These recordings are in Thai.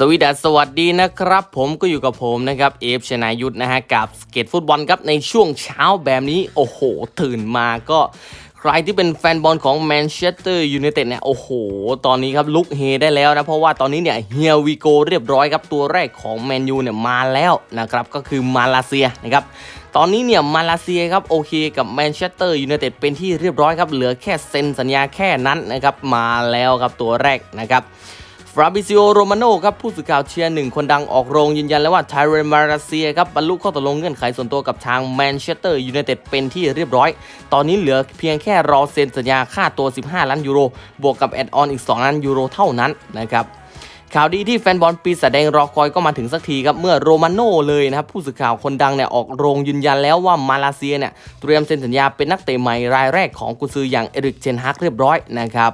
สวีดัสสวัสดีนะครับ ผมก็อยู่กับผมนะครับเอฟชนายุทธนะฮะกับสเก็ตฟุตบอลครับในช่วงเช้าแบบนี้ โอ้โห ตื่นมาก็ใครที่เป็นแฟนบอลของแมนเชสเตอร์ยูไนเต็ดเนี่ยโอ้โห ตอนนี้ครับลุกเฮได้แล้วนะ เพราะว่าตอนนี้เนี่ยเฮียวีโกเรียบร้อยครับ ตัวแรกของแมนยูเนี่ยมาแล้วนะครับ ก็คือมาลาเซียนะครับตอนนี้เนี่ยมาเลเซียครับโอเคกับแมนเชสเตอร์ยูไนเต็ดเป็นที่เรียบร้อยครับเหลือแค่เซ็นสัญญาแค่นั้นนะครับมาแล้วครับตัวแรกนะครับ ฟราบิซิโอโรมาโนครับผู้สื่อข่าวเชียร์หนึ่งคนดังออกโรงยืนยันแล้วว่าไทเรนมาราเซียครับบรรลุข้อตกลงเงื่อนไขส่วนตัวกับทางแมนเชสเตอร์ยูไนเต็ดเป็นที่เรียบร้อย ตอนนี้เหลือเพียงแค่รอเซ็นสัญญาค่าตัว 15 ล้านยูโร บวกกับแอดออนอีก 2 ล้านยูโรเท่านั้นนะครับ ข่าวดีที่แฟนบอลปีศาจแดงรอคอยก็มาถึงสักทีครับเมื่อโรมาโน่เลยนะครับผู้สื่อข่าวคนดังเนี่ยออกโรงยืนยันแล้วว่ามาเลเซียเนี่ยเตรียมเซ็นสัญญาเป็นนักเตะใหม่รายแรกของกุนซืออย่างเอริกเชนฮักเรียบร้อยนะครับ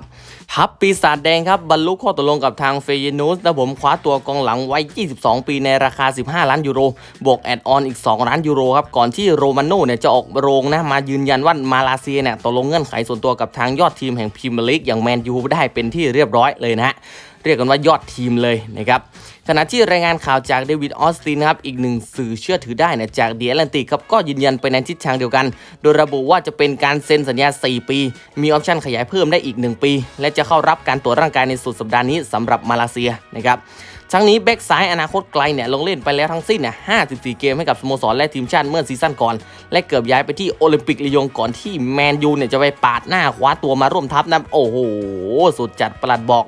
ทัพปีศาจแดงครับบรรลุข้อตกลงกับทางเฟยนูสและผมคว้าตัวกองหลังไว้ 22 ปีในราคา 15 ล้านยูโร บวกแอดออนอีก 2 ล้านยูโรครับก่อนที่โรมาโน่เนี่ยจะออกโรงนะมายืนยันว่ามาเลเซียเนี่ยตกลงเงื่อนไขส่วนตัวกับทางยอดทีมแห่งพรีเมียร์ลีกอย่างแมนยูได้เป็นที่เรียบร้อยเลยนะฮะ เรียกกันว่ายอดทีมเลยนะครับขณะที่รายงานข่าวจากเดวิดออสตินนะครับอีกหนึ่งสื่อเชื่อถือได้นี่ยจากเดียแลนติกครับก็ยืนยันไปในทิศทางเดียวกัน โดยระบุว่าจะเป็นการเซ็นสัญญา 4 ปี มีออปชั่นขยายเพิ่มได้อีก 1 ปี และจะเข้ารับการตรวจร่างกายในสุดสัปดาห์นี้สำหรับมาเลเซียนะครับทั้งนี้แบ็กซ้ายอนาคตไกลเนี่ยลงเล่นไปแล้วทั้งสิ้นเนี่ย54 เกมให้กับสโมสรและทีมชาติเมื่อซีซั่นก่อน และเกือบย้ายไปที่โอลิมปิกลียงก่อนที่แมนยูเนี่ยจะไปปาดหน้าคว้าตัวมาร่วมทัพนะโอ้โหสุดจัดประหลัดบอก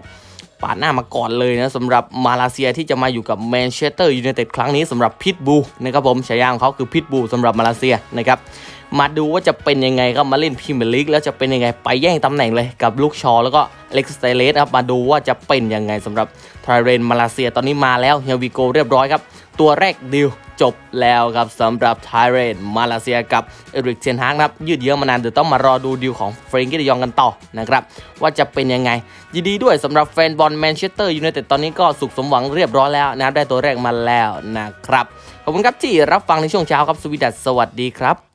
ปาดหน้ามาก่อนเลยนะสำหรับมาเลเซียที่จะมาอยู่กับแมนเชสเตอร์ยูไนเต็ดครั้งนี้สำหรับพิทบูนะครับผมฉายาของเขาคือพิทบูสำหรับมาเลเซียนะครับมาดูว่าจะเป็นยังไงครับมาเล่นพรีเมียร์ลีกแล้วจะเป็นยังไงไปแย่งตำแหน่งเลยกับลูกชอ แล้วก็เล็กสเตเลสครับมาดูว่าจะเป็นยังไงสำหรับไทเรนมาเลเซียตอนนี้มาแล้วเฮียวิโกเรียบร้อยครับ ตัวแรกดิว จบแล้วครับสำหรับไทเรนมาเลเซียกับเอริกเชนฮากนะครับ ยืดเยื้อมานานเดี๋ยวต้องมารอดูดีลของเฟรนกี้ดยองกันต่อนะครับ ว่าจะเป็นยังไง ยินดีด้วยสำหรับแฟนบอลแมนเชสเตอร์ยูไนเต็ดตอนนี้ก็สุขสมหวังเรียบร้อยแล้วนะครับได้ตัวแรกมาแล้วนะครับ ขอบคุณครับที่รับฟังในช่วงเช้าครับสวีดัสสวัสดีครับ